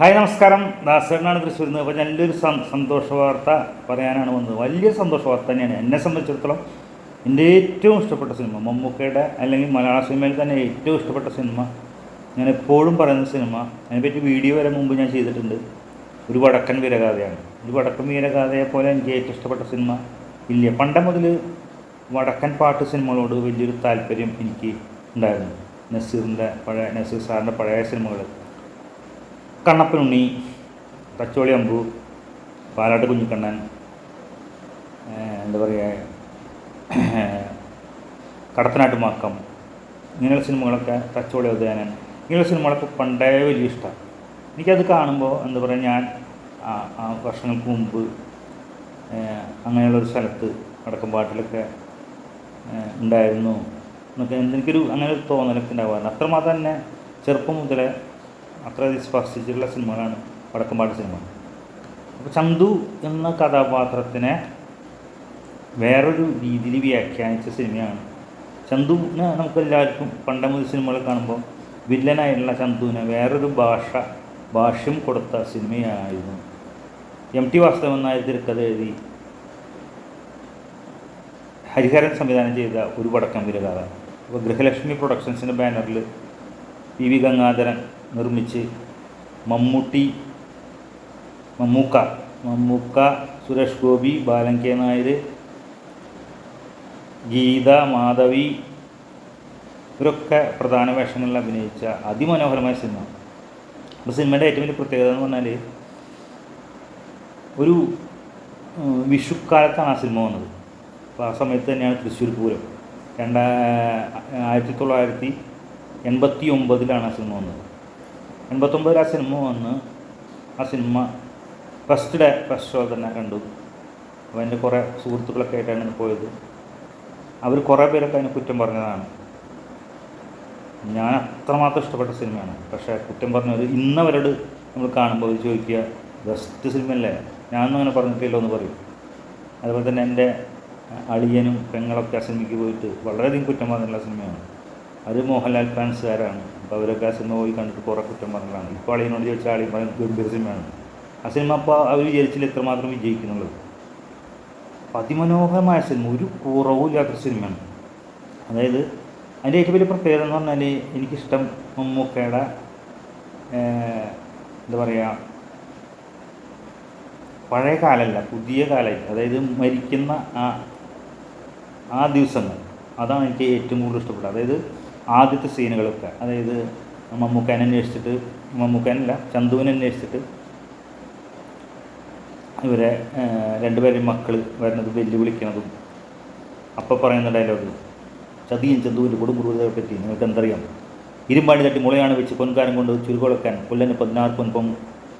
Hi നമസ്കാരം. ദാസേട്ടനാണ് തൃശ്ശൂരിൽ നിന്ന്. അപ്പോൾ നല്ലൊരു സന്തോഷ വാർത്ത പറയാനാണ് വന്നത്. വലിയ സന്തോഷ വാർത്ത തന്നെയാണ്. എന്നെ സംബന്ധിച്ചിടത്തോളം എന്റെ ഏറ്റവും ഇഷ്ടപ്പെട്ട സിനിമ മമ്മൂക്കയുടെ അല്ലെങ്കിൽ മലയാള സിനിമയിൽ തന്നെ ഏറ്റവും ഇഷ്ടപ്പെട്ട സിനിമ ഞാൻ എപ്പോഴും പറയുന്ന സിനിമ അതിനെപ്പറ്റി വീഡിയോ വരെ മുമ്പ് ഞാൻ ചെയ്തിട്ടുണ്ട് ഒരു വടക്കൻ വീരഗാഥയാണ്. ഒരു വടക്കൻ വീരഗാഥയെ പോലെ എനിക്ക് ഏറ്റവും ഇഷ്ടപ്പെട്ട സിനിമ ഇല്ല. പണ്ട മുതൽ വടക്കൻ പാട്ട് സിനിമകളോട് വലിയൊരു താല്പര്യം എനിക്ക് ഉണ്ടായിരുന്നു. നസീറിന്റെ പഴയ നസീർ സാറിന്റെ പഴയ സിനിമകൾ. കണ്ണപ്പനുണ്ണി പച്ചോളി അമ്പു പാലാട്ട് കുഞ്ഞിക്കണ്ണൻ എന്താ പറയുക കടത്തനാട്ട് മാക്കം ഇങ്ങനെയുള്ള സിനിമകളൊക്കെ തച്ചോളി ഉദയനൻ ഇങ്ങനെയുള്ള സിനിമകളൊക്കെ പണ്ടേ വലിയ ഇഷ്ടമാണ് എനിക്കത് കാണുമ്പോൾ എന്താ പറയുക ഞാൻ വർഷങ്ങൾക്ക് മുമ്പ് അങ്ങനെയുള്ളൊരു സ്ഥലത്ത് വടക്കമ്പാട്ടിലൊക്കെ ഉണ്ടായിരുന്നു. എന്നൊക്കെ എനിക്കൊരു അങ്ങനെ ഒരു തോന്നലൊക്കെ ഉണ്ടാവാറുണ്ട്. അത്രമാത്രം തന്നെ ചെറുപ്പം മുതലേ അത്ര സ്പർശിച്ചിട്ടുള്ള സിനിമകളാണ് വടക്കുംപാട് സിനിമ. അപ്പോൾ ചന്തു എന്ന കഥാപാത്രത്തിനെ വേറൊരു രീതിയിൽ വ്യാഖ്യാനിച്ച സിനിമയാണ്. ചന്തുവിനെ നമുക്കെല്ലാവർക്കും എല്ലാവർക്കും മുതൽ സിനിമകൾ കാണുമ്പോൾ വില്ലനായിട്ടുള്ള ചന്തുവിനെ വേറൊരു ഭാഷ ഭാഷ്യം കൊടുത്ത സിനിമയായിരുന്നു. എം ടി വാസ്തവൻ നായർ തിരക്കഥ എഴുതി ഹരിഹരൻ സംവിധാനം ചെയ്ത ഒരു വടക്കം വിരകഥ അപ്പോൾ ഗൃഹലക്ഷ്മി പ്രൊഡക്ഷൻസിന്റെ ബാനറിൽ പി വി ഗംഗാധരൻ നിർമ്മിച്ച് മമ്മൂട്ടി മമ്മൂക്ക മമ്മൂക്ക സുരേഷ് ഗോപി ബാലൻ കെ നായർ ഗീത മാധവി ഇവരൊക്കെ പ്രധാന വേഷങ്ങളിൽ അഭിനയിച്ച അതിമനോഹരമായ സിനിമ. അപ്പോൾ സിനിമയുടെ ഏറ്റവും വലിയ പ്രത്യേകത എന്ന് പറഞ്ഞാൽ ഒരു വിഷുക്കാലത്താണ് ആ സിനിമ വന്നത്. അപ്പോൾ ആ സമയത്ത് തന്നെയാണ് തൃശ്ശൂർ പൂരം. രണ്ടാ ആയിരത്തി തൊള്ളായിരത്തി എൺപത്തി ഒമ്പതിലാണ് ആ സിനിമ വന്നത്. എൺപത്തൊമ്പതിൽ ആ സിനിമ വന്ന് ആ cinema first day first show തന്നെ കണ്ടു. അപ്പോൾ എന്റെ കുറേ സുഹൃത്തുക്കളൊക്കെ ആയിട്ടാണ് പോയത്. അവർ കുറേ പേരൊക്കെ അതിനെ കുറ്റം പറഞ്ഞതാണ്. ഞാൻ അത്രമാത്രം ഇഷ്ടപ്പെട്ട സിനിമയാണ്. പക്ഷേ കുറ്റം പറഞ്ഞവർ ഇന്നവരോട് നമ്മൾ കാണുമ്പോൾ ചോദിക്കുക ബെസ്റ്റ് സിനിമയല്ലേ? ഞാനൊന്നും അങ്ങനെ പറഞ്ഞിട്ടില്ല എന്ന് പറയും. അതുപോലെ തന്നെ എന്റെ അളിയനും പെങ്ങളൊക്കെ ആ സിനിമയ്ക്ക് പോയിട്ട് വളരെയധികം കുറ്റം പറഞ്ഞിട്ടുള്ള സിനിമയാണ്. അത് മോഹൻലാൽ ഫാൻസുകാരാണ്. അപ്പോൾ അവരൊക്കെ ആ സിനിമ പോയി കണ്ടിട്ട് കുറേ കുറ്റം പറഞ്ഞതാണ്. ഇപ്പോൾ അളിയനോട് ചോദിച്ചാൽ അളിയൻ പറയുന്നത് ഗംഭീര സിനിമയാണ്. ആ സിനിമ അപ്പോൾ അവർ വിചാരിച്ചില്ല എത്രമാത്രം വിജയിക്കുന്നുള്ളത്. അപ്പോൾ അതിമനോഹരമായ സിനിമ ഒരു കുറവുമില്ലാത്ത സിനിമയാണ്. അതായത് അതിന്റെ ഏറ്റവും വലിയ പ്രത്യേകത എന്ന് പറഞ്ഞാൽ എനിക്കിഷ്ടം മമ്മൂക്കയുടെ എന്താ പറയുക പഴയ കാലമല്ല പുതിയ കാലമായി അതായത് മരിക്കുന്ന ആ ആ ദിവസങ്ങൾ. അതാണ് എനിക്ക് ഏറ്റവും കൂടുതൽ ഇഷ്ടപ്പെട്ടത്. അതായത് ആദ്യത്തെ സീനുകളൊക്കെ. അതായത് മമ്മൂക്കാനെ അന്വേഷിച്ചിട്ട് മമ്മൂക്കാനല്ല ചന്തുവിനെ അന്വേഷിച്ചിട്ട് ഇവരെ രണ്ടുപേരുടെ മക്കൾ വരുന്നത് വെല്ലുവിളിക്കുന്നതും അപ്പം പറയുന്ന ഡയലോഗ് ചതിയും ചന്തുവിന്റെ കൊടുങ്കുറുതെ പറ്റി നിങ്ങൾക്ക് എന്തറിയാം? ഇരുമ്പാണി തട്ടി മുളയാണ് വെച്ച് പൊൻകാരം കൊണ്ട് ചുരുകൊളക്കാൻ കൊല്ലന് പതിനാറ് പൊൻപം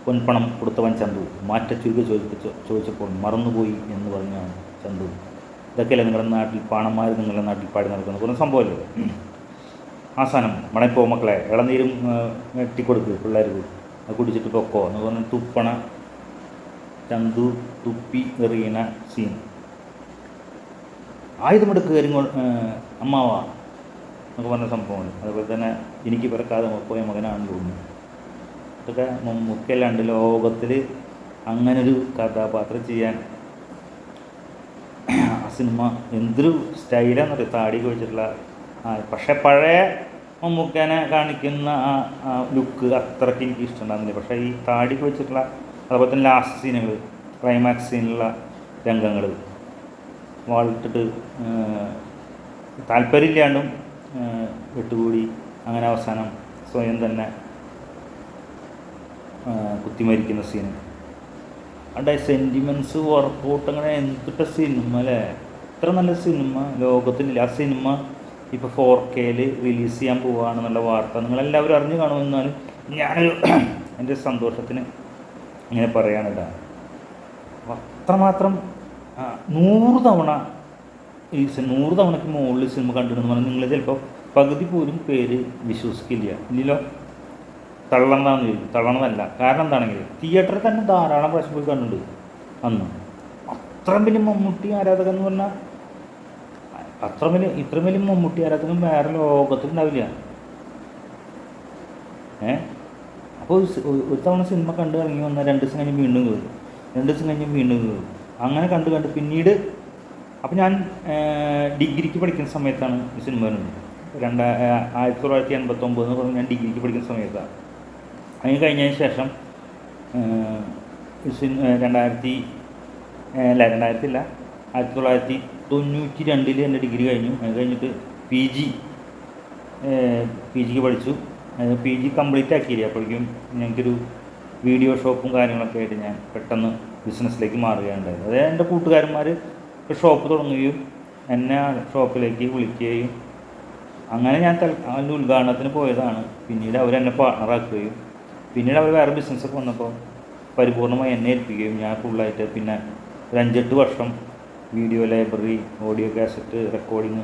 പൊൻപണം കൊടുത്തവൻ ചന്തു. മാറ്റ ചുരുക്ക് ചോദിച്ചു ചോദിച്ചപ്പോൾ മറന്നുപോയി എന്ന് പറഞ്ഞാണ് ചന്തു. ഇതൊക്കെയല്ലേ നിങ്ങളുടെ നാട്ടിൽ പാണന്മാർ നിങ്ങളുടെ നാട്ടിൽ പാടി നടക്കുന്ന കുറേ സംഭവമല്ലേ? അവസാനം മണപ്പോ മക്കളെ ഇളനീരും വെട്ടിക്കൊടുക്ക് പിള്ളേർക്ക്. അത് കുടിച്ചിട്ട് പൊക്കോ എന്ന് പറഞ്ഞ് തുപ്പണ ചന്തു തുപ്പി എറിയണ സീൻ ആയുധമെടുക്ക് കരിങ്ങോ അമ്മാവ എന്നൊക്കെ പറഞ്ഞ സംഭവമാണ് അതുപോലെ തന്നെ എനിക്ക് പിറക്കാതെ പോയ മകനാണെന്ന് തോന്നുന്നു. ഇതൊക്കെ മുക്കല്ലാണ്ട് ലോകത്തിൽ അങ്ങനൊരു കഥാപാത്രം ചെയ്യാൻ ആ സിനിമ എന്തൊരു സ്റ്റൈലാന്ന് താടി വെച്ചിട്ടുള്ള പക്ഷേ പഴയ മമ്മൂക്കനെ കാണിക്കുന്ന ആ ലുക്ക് അത്രയ്ക്ക് എനിക്ക് ഇഷ്ടമുണ്ടാകുന്നില്ല പക്ഷേ ഈ താടിക്ക് വെച്ചിട്ടുള്ള അതുപോലെ തന്നെ ലാസ്റ്റ് സീനുകൾ ക്ലൈമാക്സ് സീനിലുള്ള രംഗങ്ങൾ വാളിട്ടിട്ട് താല്പര്യമില്ലാണ്ടും വിട്ടുകൂടി അങ്ങനെ അവസാനം സ്വയം തന്നെ കുത്തിമരിക്കുന്ന സീന് അവിടെ സെന്റിമെന്റ്സ് വർക്കൗട്ട് അങ്ങനെ എന്തിട്ട സിനിമ അല്ലേ? ഇത്ര നല്ല സിനിമ ലോകത്തിലില്ല. ആ സിനിമ ഇപ്പോൾ ഫോർ കെയിൽ റിലീസ് ചെയ്യാൻ പോവുകയാണെന്നുള്ള വാർത്ത. നിങ്ങളെല്ലാവരും അറിഞ്ഞു കാണുമെന്നാലും ഞാനൊരു എന്റെ സന്തോഷത്തിന് ഇങ്ങനെ പറയാണ് കേട്ടോ അത്രമാത്രം നൂറ് തവണ ഈ നൂറ് തവണയ്ക്ക് മുകളിൽ സിനിമ കണ്ടിരുന്നു പറഞ്ഞാൽ നിങ്ങൾ ചിലപ്പോൾ പകുതി പോലും പേര് വിശ്വസിക്കില്ല. ഇല്ലല്ലോ? തള്ളണ്ടാന്ന് ചോദിക്കും തള്ളണതല്ല. കാരണം എന്താണെങ്കിൽ തിയേറ്ററിൽ തന്നെ ധാരാളം പ്രാവശ്യം പോയി കണ്ടിട്ടുണ്ട് അന്ന്. അത്രയും പിന്നെ മമ്മൂട്ടി ആരാധകൻ എന്ന് പറഞ്ഞാൽ അത്ര വലിയ ഇത്ര വലിയ മമ്മൂട്ടി ആരാധകൻ വേറെ ലോകത്തിലുണ്ടാവില്ല. ഏ? അപ്പോൾ ഒരു തവണ സിനിമ കണ്ടു ഇറങ്ങി വന്നാൽ രണ്ട് ദിവസം കഴിഞ്ഞ് വീണ്ടും കയറും രണ്ട് ദിവസം കഴിഞ്ഞ് വീണ്ടും കയറും അങ്ങനെ കണ്ടു കണ്ട് പിന്നീട് അപ്പോൾ ഞാൻ ഡിഗ്രിക്ക് പഠിക്കുന്ന സമയത്താണ് ഈ സിനിമ വരുന്നത്. രണ്ട് ആയിരത്തി തൊള്ളായിരത്തി എൺപത്തൊമ്പത് എന്ന് പറഞ്ഞ് ഞാൻ ഡിഗ്രിക്ക് പഠിക്കുന്ന സമയത്താണ്. അതിന് കഴിഞ്ഞതിന് ശേഷം രണ്ടായിരത്തി അല്ല രണ്ടായിരത്തി അല്ല ആയിരത്തി തൊള്ളായിരത്തി തൊണ്ണൂറ്റി രണ്ടിൽ എന്റെ ഡിഗ്രി കഴിഞ്ഞു. അത് കഴിഞ്ഞിട്ട് പി ജി പി ജിക്ക് പഠിച്ചു. പി ജി കംപ്ലീറ്റ് ആക്കിയില്ല. അപ്പോഴേക്കും ഞങ്ങൾക്കൊരു വീഡിയോ ഷോപ്പും കാര്യങ്ങളൊക്കെ ആയിട്ട് ഞാൻ പെട്ടെന്ന് ബിസിനസ്സിലേക്ക് മാറുകയുണ്ടായത് അതായത് എന്റെ കൂട്ടുകാരന്മാർ ഷോപ്പ് തുടങ്ങുകയും എന്നെ ഷോപ്പിലേക്ക് വിളിക്കുകയും അങ്ങനെ ഞാൻ തൽ അതിന്റെ ഉദ്ഘാടനത്തിന് പോയതാണ്. പിന്നീട് അവരെന്നെ പാർട്ണറാക്കുകയും പിന്നീട് അവർ വേറെ ബിസിനസ്സൊക്കെ വന്നപ്പോൾ പരിപൂർണമായി എന്നെ ഏൽപ്പിക്കുകയും ഞാൻ ഫുള്ളായിട്ട് പിന്നെ ഒരു അഞ്ചെട്ട് വർഷം video library audio cassette recording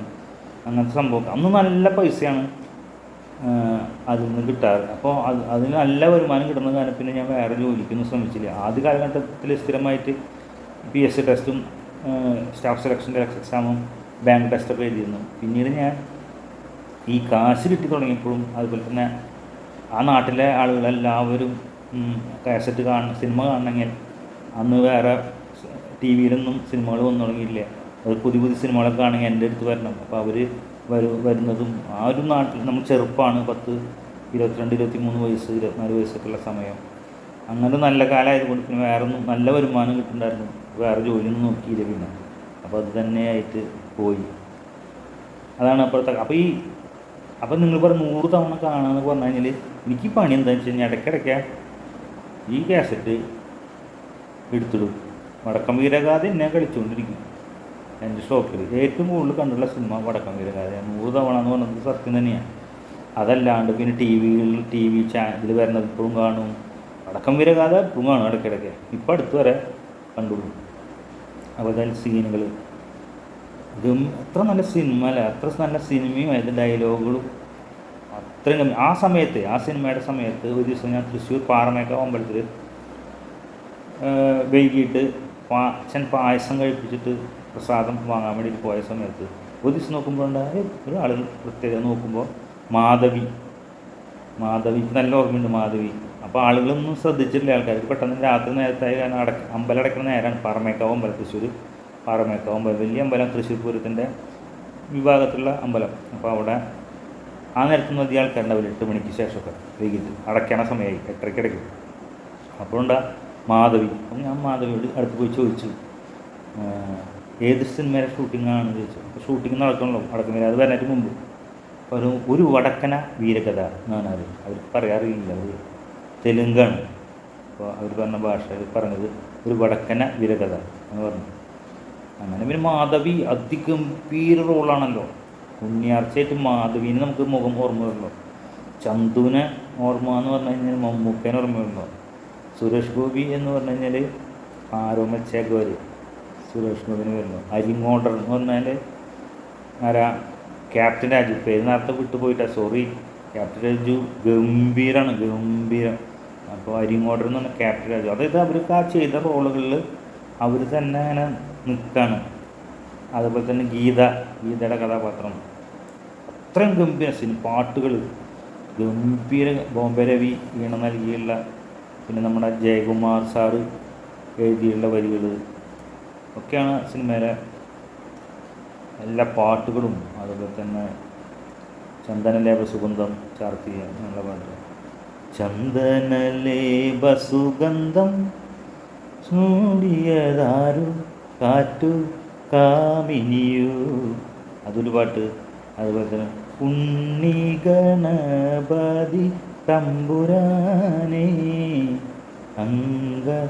അങ്ങനത്തെ സംഭവം. അന്ന് നല്ല പൈസയാണ് അതിൽ നിന്ന് കിട്ടാറ് അപ്പോൾ അത് അതിന് നല്ല വരുമാനം കിട്ടുന്ന കാരണം പിന്നെ ഞാൻ വേറെ ജോലിക്കൊന്നും ശ്രമിച്ചില്ല. ആദ്യ കാലഘട്ടത്തിൽ സ്ഥിരമായിട്ട് പി എസ് സി ടെസ്റ്റും സ്റ്റാഫ് സെലക്ഷന്റെ എക്സാമും ബാങ്ക് ടെസ്റ്റൊക്കെ എഴുതിയിരുന്നു. പിന്നീട് ഞാൻ ഈ കാശ് കിട്ടി തുടങ്ങിയപ്പോഴും അതുപോലെ തന്നെ ആ നാട്ടിലെ ആളുകളെല്ലാവരും കാസറ്റ് കാണണം സിനിമ കാണണമെങ്കിൽ അന്ന് വേറെ ടി വിയിലൊന്നും സിനിമകൾ വന്നു തുടങ്ങിയില്ല അത് പുതിയ പുതിയ സിനിമകളൊക്കെ ആണെങ്കിൽ എന്റെ അടുത്ത് വരണം. അപ്പോൾ അവർ വരു വരുന്നതും ആ ഒരു നാട്ടിൽ നമ്മൾ ചെറുപ്പമാണ് പത്ത് ഇരുപത്തിരണ്ട് ഇരുപത്തി മൂന്ന് വയസ്സ് ഇരുപത്തിനാല് വയസ്സൊക്കെ ഉള്ള സമയം. അങ്ങനെ നല്ല കാലമായതുകൊണ്ട് പിന്നെ വേറെ ഒന്നും നല്ല വരുമാനം കിട്ടുന്നുണ്ടായിരുന്നു. വേറെ ജോലിയൊന്നും നോക്കിയില്ല പിന്നെ. അപ്പോൾ അത് തന്നെയായിട്ട് പോയി. അതാണ് അപ്പോഴത്തെ അപ്പോൾ ഈ അപ്പം നിങ്ങൾ പറഞ്ഞ നൂറ് തവണ കാണാമെന്ന് പറഞ്ഞു കഴിഞ്ഞാൽ എനിക്ക് പണി എന്താണെന്ന് വെച്ച് കഴിഞ്ഞാൽ ഇടയ്ക്കിടയ്ക്ക് ഈ കാസറ്റ് എടുത്തിടും. വടക്കം വീരഗാഥ എന്നെ കളിച്ചുകൊണ്ടിരിക്കും എന്റെ ഷോപ്പിൽ ഏറ്റവും കൂടുതൽ കണ്ടുള്ള സിനിമ വടക്കം വീരഗാഥ. നൂറ് തവണ എന്ന് പറഞ്ഞത് സത്യം തന്നെയാണ് അതല്ലാണ്ട് പിന്നെ ടി വികളിൽ ടി വി ചാനലിൽ വരുന്നത് ഇപ്പോഴും കാണും. വടക്കം വീരഗാഥ ഇപ്പോഴും കാണും ഇടയ്ക്കിടയ്ക്ക്. ഇപ്പം അടുത്ത് വരെ കണ്ടുള്ളൂ. അപ്പോൾ സീനുകൾ ഇതും എത്ര നല്ല സിനിമ അല്ല? അത്ര നല്ല സിനിമയും അതിന്റെ ഡയലോഗുകളും അത്രയും ആ സമയത്ത് ആ സിനിമയുടെ സമയത്ത് ഒരു ദിവസം ഞാൻ തൃശ്ശൂർ പാറമേക്കാവ് അമ്പലത്തിൽ വൈകിട്ട് അച്ഛൻ പായസം കഴിപ്പിച്ചിട്ട് പ്രസാദം വാങ്ങാൻ വേണ്ടിയിട്ട് പോയ സമയത്ത് ഒരു ദിവസം നോക്കുമ്പോൾ ഉണ്ടായ ഒരാൾ പ്രത്യേകം നോക്കുമ്പോൾ മാധവി മാധവി നല്ല ഓർമ്മയുണ്ട് മാധവി. അപ്പോൾ ആളുകളൊന്നും ശ്രദ്ധിച്ചിട്ടില്ല ആൾക്കാർക്ക്. പെട്ടെന്ന് രാത്രി നേരത്തായി കാരണം അടക്ക അമ്പലം അടക്കുന്ന നേരമാണ് പാറമേക്കാവ് അമ്പലം തൃശ്ശൂർ പാറമേക്കാവ് അമ്പലം വലിയ അമ്പലം തൃശ്ശൂർ പൂരത്തിന്റെ വിഭാഗത്തിലുള്ള അമ്പലം. അപ്പോൾ അവിടെ ആ നേരത്തൊന്നും അധികം ആൾക്കാരുണ്ടാവില്ല. എട്ട് മണിക്ക് ശേഷമൊക്കെ വൈകിട്ട്. അടയ്ക്കണ സമയമായി എട്ടരയ്ക്ക് അടയ്ക്കും അപ്പോഴുണ്ടാ മാധവി. അപ്പം ഞാൻ മാധവിയോട് അടുത്ത് പോയി ചോദിച്ചു "ആഹ്, ഏത് സിനിമയുടെ ഷൂട്ടിംഗ് ആണെന്ന് ചോദിച്ചു. അപ്പോൾ ഷൂട്ടിംഗ് നടക്കണല്ലോ അടക്കുന്നില്ല അത് വരാനായിട്ട് മുമ്പ്. ഒരു ഒരു വടക്കന വീരകഥ എന്നാണ് അത് അവർക്ക് പറയാറില്ല അവർ തെലുങ്കാണ്. അപ്പോൾ അവർ പറഞ്ഞ ഭാഷ പറഞ്ഞത് ഒരു വടക്കന വീരകഥ എന്ന് പറഞ്ഞു. അങ്ങനെ പിന്നെ മാധവി അതിഗംഭീര റോളാണല്ലോ ഉണ്ണിയാർച്ചയായിട്ട് മാധവീനെ നമുക്ക് മുഖം ഓർമ്മ വരുള്ളൂ ചന്തുവിനെ ഓർമ്മ എന്ന് പറഞ്ഞു കഴിഞ്ഞാൽ മമ്മൂക്കേനെ ഓർമ്മ സുരേഷ് ഗോപി എന്ന് പറഞ്ഞു കഴിഞ്ഞാൽ ആരോമച്ചേക്കവർ സുരേഷ് ഗോപിന് വരുന്നു. അരിങ്ങോണ്ടർ എന്ന് പറഞ്ഞാൽ ആരാ? ക്യാപ്റ്റൻ രാജു. പേര് വിട്ടു വിട്ടുപോയിട്ടാ സോറി ക്യാപ്റ്റൻ രാജു ഗംഭീരാണ്. ഗംഭീരം. അപ്പോൾ അരിങ്ങോണ്ടർ എന്ന് പറഞ്ഞാൽ ക്യാപ്റ്റൻ രാജു. അതായത് അവർക്ക് ആ ചെയ്ത റോളുകളിൽ അവർ തന്നെ അങ്ങനെ നിൽക്കുകയാണ് അതുപോലെ തന്നെ ഗീത. ഗീതയുടെ കഥാപാത്രം. അത്രയും ഗംഭീര സിനിമ. പാട്ടുകൾ ഗംഭീര ബോംബെ രവി ഈണം നൽകിയുള്ള പിന്നെ നമ്മുടെ ജയകുമാർ സാറ് എഴുതിയുള്ള വരികൾ ഒക്കെയാണ് സിനിമയിലെ എല്ലാ പാട്ടുകളും. അതുപോലെ തന്നെ ചന്ദനലേപ സുഗന്ധം ചാർത്തിയ എന്നുള്ള പാട്ട്. ചന്ദനലേപ സുഗന്ധം ചൂടിയതാരു കാറ്റു കാമിനിയു. അതൊരു പാട്ട്. അതുപോലെ തന്നെ ഉണ്ണി ഗണപതി തമ്പുരാനേ അങ്കത്തരീനാഗ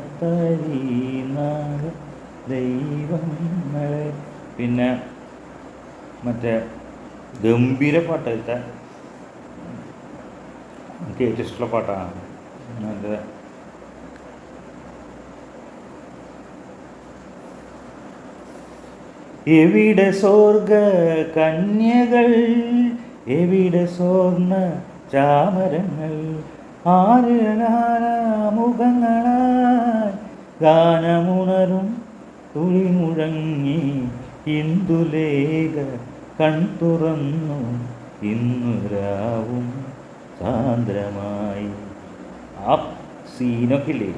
ദൈവങ്ങളെ പിന്നെ മറ്റേ ഗംഭീര പാട്ടായിട്ട് എനിക്ക് ഏറ്റവും ഇഷ്ടമുള്ള പാട്ടാണ്. മറ്റേ എവിടെ സ്വർഗ കന്യകൾ എവിടെ സ്വർണ ചാമരങ്ങൾ ആര് ഗാനമുണരും തുളി മുഴങ്ങി ഇന്ദുലേഖ കൺ തുറന്നു ഇന്നു രാവും സാന്ദ്രമായി. ആ സീനൊക്കെ ഇല്ലേ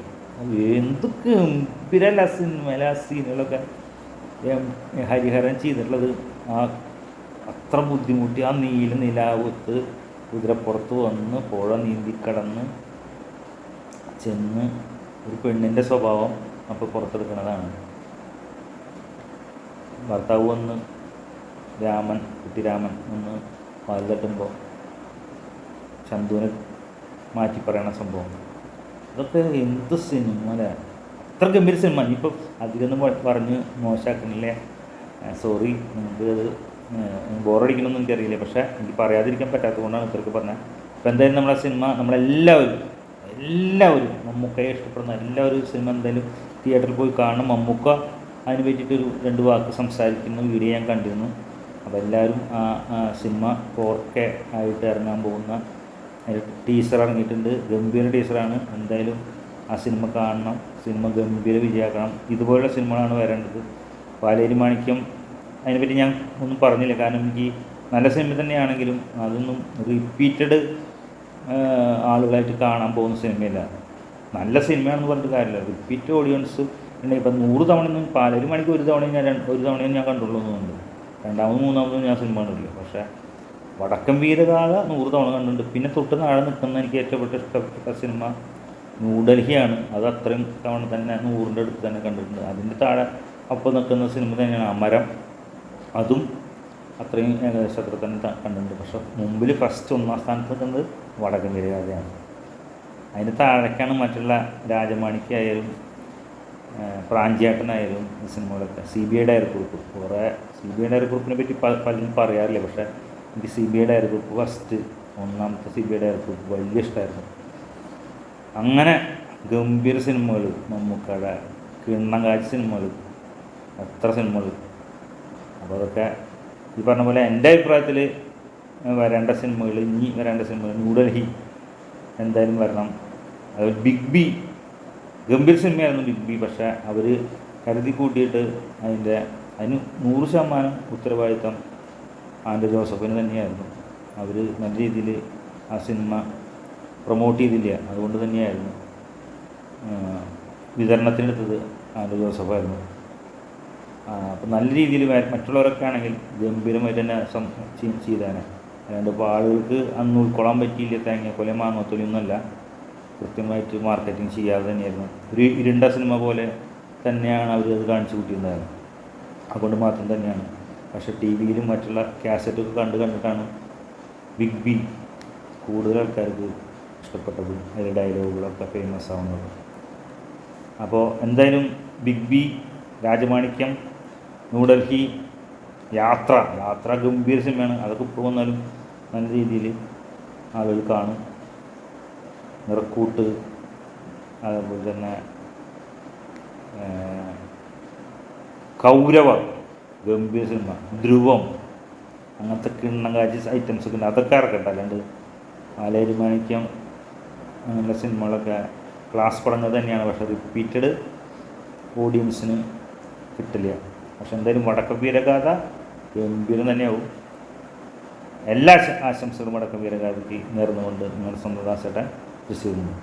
എന്തൊക്കെ ഗംഭീരല്ല സിനിമയിലെ ആ സീനുകളൊക്കെ ഹരിഹരൻ ചെയ്തിട്ടുള്ളത്. ആ അത്ര ബുദ്ധിമുട്ടി ആ നീല നിലാവത്ത് കുതിരപ്പുറത്ത് വന്ന് പുഴ നീന്തിക്കടന്ന് ചെന്ന് ഒരു പെണ്ണിന്റെ സ്വഭാവം അപ്പോൾ പുറത്തെടുക്കുന്നതാണ്. ഭർത്താവ് വന്ന് രാമൻ കുട്ടിരാമൻ ഒന്ന് പാൽ തട്ടുമ്പോൾ ചന്തുവിനെ മാറ്റി പറയണ സംഭവം. അതൊക്കെ എന്ത് സിനിമ അല്ലേ അത്ര ഗംഭീര സിനിമ. ഇനിയിപ്പോൾ പ- പറഞ്ഞ് മോശമാക്കണില്ലേ സോറി അത് ബോറടിക്കണമെന്ന് എനിക്കറിയില്ല. പക്ഷേ എനിക്ക് പറയാതിരിക്കാൻ പറ്റാത്തത് കൊണ്ടാണ് ഇത്രയ്ക്ക് പറഞ്ഞത്. അപ്പോൾ എന്തായാലും നമ്മളെ സിനിമ നമ്മളെല്ലാവരും എല്ലാവരും മമ്മൂക്കയെ ഇഷ്ടപ്പെടുന്ന എല്ലാവരും സിനിമ എന്തായാലും തിയേറ്ററിൽ പോയി കാണണം. മമ്മൂക്ക അതിന് പറ്റിയിട്ടൊരു രണ്ട് വാക്ക് സംസാരിക്കുന്ന. വീഡിയോ ഞാൻ കണ്ടിരുന്നു. അപ്പോൾ എല്ലാവരും ആ സിനിമ ഫോർ കെ ആയിട്ട് ഇറങ്ങാൻ പോകുന്ന ടീസർ ഇറങ്ങിയിട്ടുണ്ട്. ഗംഭീര ടീസറാണ്. എന്തായാലും ആ സിനിമ കാണണം. സിനിമ ഗംഭീര വിജയമാക്കണം. ഇതുപോലുള്ള സിനിമകളാണ് വരേണ്ടത്. പാലേരി മാണിക്യം അതിനെപ്പറ്റി ഞാൻ ഒന്നും പറഞ്ഞില്ല. കാരണം എനിക്ക് നല്ല സിനിമ തന്നെയാണെങ്കിലും അതൊന്നും റിപ്പീറ്റഡ് ആളുകളായിട്ട് കാണാൻ പോകുന്ന സിനിമയല്ല നല്ല സിനിമയാണെന്ന് പറഞ്ഞിട്ട് കാര്യമില്ല. റിപ്പീറ്റ് ഓഡിയൻസ് ഉണ്ടെങ്കിൽ ഇപ്പം നൂറ് തവണയൊന്നും പാലൊരു മണിക്ക് ഒരു തവണയും ഞാൻ ഒരു തവണയും ഞാൻ കണ്ടുള്ളൂ എന്നുണ്ട് രണ്ടാമതും മൂന്നാമതും ഞാൻ സിനിമ കണ്ടില്ല പക്ഷേ വടക്കം വീരകാല നൂറ് തവണ കണ്ടിട്ടുണ്ട്. പിന്നെ തൊട്ട് നാളെ നിൽക്കുന്ന എനിക്ക് ഏറ്റവും ഇഷ്ടപ്പെട്ട സിനിമ ന്യൂഡൽഹിയാണ് അത് അത്രയും തവണ തന്നെ നൂറിന്റെ അടുത്ത് തന്നെ കണ്ടിട്ടുണ്ട്. അതിന്റെ താഴെ അപ്പം നിൽക്കുന്ന സിനിമ തന്നെയാണ് അമരം. അതും അത്രയും അത്ര തന്നെ കണ്ടിട്ടുണ്ട്. പക്ഷെ മുമ്പിൽ ഫസ്റ്റ് ഒന്നാം സ്ഥാനത്ത് നിൽക്കുന്നത് വടക്കൻ വീരകാലയാണ് അതിന് താഴേക്കാണ് മറ്റുള്ള രാജമാണിക്കായാലും പ്രാഞ്ചിയാട്ടനായാലും സിനിമകളൊക്കെ. സി ബി ഐ ഡയറി കുറിപ്പ്. കുറേ സി ബി ഐ ഡയറി കുറിപ്പിനെ പറ്റി പലരും പറയാറില്ല. പക്ഷേ എനിക്ക് സി ബി ഐ ഡയറി കുറിപ്പ് ഫസ്റ്റ് ഒന്നാമത്തെ സി ബി ഐ ഡയറി കുറിപ്പ് വലിയ ഇഷ്ടമായിരുന്നു. അങ്ങനെ ഗംഭീര സിനിമകൾ മമ്മൂക്കയുടെ കിണ്ണം കാഴ്ച സിനിമകൾ എത്ര സിനിമകൾ അപ്പോൾ അതൊക്കെ ഈ പറഞ്ഞ പോലെ എന്റെ അഭിപ്രായത്തിൽ വരേണ്ട സിനിമകൾ ഇനി വരേണ്ട സിനിമകൾ ന്യൂഡൽഹി എന്തായാലും വരണം. അത് ബിഗ് ബി ഗംഭീർ സിനിമയായിരുന്നു ബിഗ് ബി പക്ഷേ അവർ കരുതി കൂട്ടിയിട്ട് അതിന്റെ അതിന് നൂറ് ശതമാനം ഉത്തരവാദിത്തം ആന്റെ ജോസഫിന് തന്നെയായിരുന്നു. അവർ നല്ല രീതിയിൽ ആ സിനിമ പ്രൊമോട്ട് ചെയ്തില്ല. അതുകൊണ്ട് തന്നെയായിരുന്നു വിതരണത്തിനെടുത്തത് ആന്റെ ജോസഫായിരുന്നു. അപ്പം നല്ല രീതിയിൽ മറ്റുള്ളവരൊക്കെ ആണെങ്കിൽ ഗംഭീരമായിട്ട് തന്നെ സം ചെയ്- ചെയ്തേനെ. അല്ലാണ്ട് ഇപ്പോൾ ആളുകൾക്ക് അന്ന് ഉൾക്കൊള്ളാൻ പറ്റിയില്ല തേങ്ങ തേങ്ങാക്കൊല മാങ്ങത്തൊലിയൊന്നുമല്ല. കൃത്യമായിട്ട് മാർക്കറ്റിംഗ് ചെയ്യാതെ തന്നെയായിരുന്നു. ഒരു ഇരുണ്ട സിനിമ പോലെ തന്നെയാണ് അവർ അത് കാണിച്ചു കൂട്ടിയിരുന്നത്. അതുകൊണ്ട് മാത്രം തന്നെയാണ്. പക്ഷേ ടി വിയിലും മറ്റുള്ള കാസറ്റൊക്കെ കണ്ട് കണ്ടിട്ടാണ് ബിഗ് ബി കൂടുതൽ ആൾക്കാർക്ക് ഇഷ്ടപ്പെട്ടത്. അതിലെ ഡയലോഗുകളൊക്കെ ഫേമസ് ആവുന്നത്. അപ്പോൾ എന്തായാലും ബിഗ് ബി രാജമാണിക്യം ന്യൂഡൽഹി യാത്ര യാത്ര ഗംഭീര സിനിമയാണ്. അതൊക്കെ ഇപ്പോൾ വന്നാലും നല്ല രീതിയിൽ ആളുകൾ കാണും. നിറക്കൂട്ട് അതേപോലെ തന്നെ കൗരവ ഗംഭീര സിനിമ ധ്രുവം അങ്ങനത്തെ കിണ്ണം കാഴ്ച ഐറ്റംസ് ഒക്കെ ഉണ്ട്. അതൊക്കെ ഇറക്കട്ടെ. അല്ലാണ്ട് ആലേരി മാണിക്യം അങ്ങനെയുള്ള സിനിമകളൊക്കെ ക്ലാസ് പടങ്ങൾ തന്നെയാണ്. പക്ഷെ റിപ്പീറ്റഡ് ഓഡിയൻസിന് കിട്ടില്ല. പക്ഷെ എന്തായാലും വടക്കം വീരഗാഥ ഗംഭീരം തന്നെയാവും. എല്ലാ ആശംസകളും വടക്കം വീരഗാഥയ്ക്ക് നേർന്നുകൊണ്ട് നിങ്ങളുടെ സ്വന്തം ദാസേട്ടൻ നിന്ന്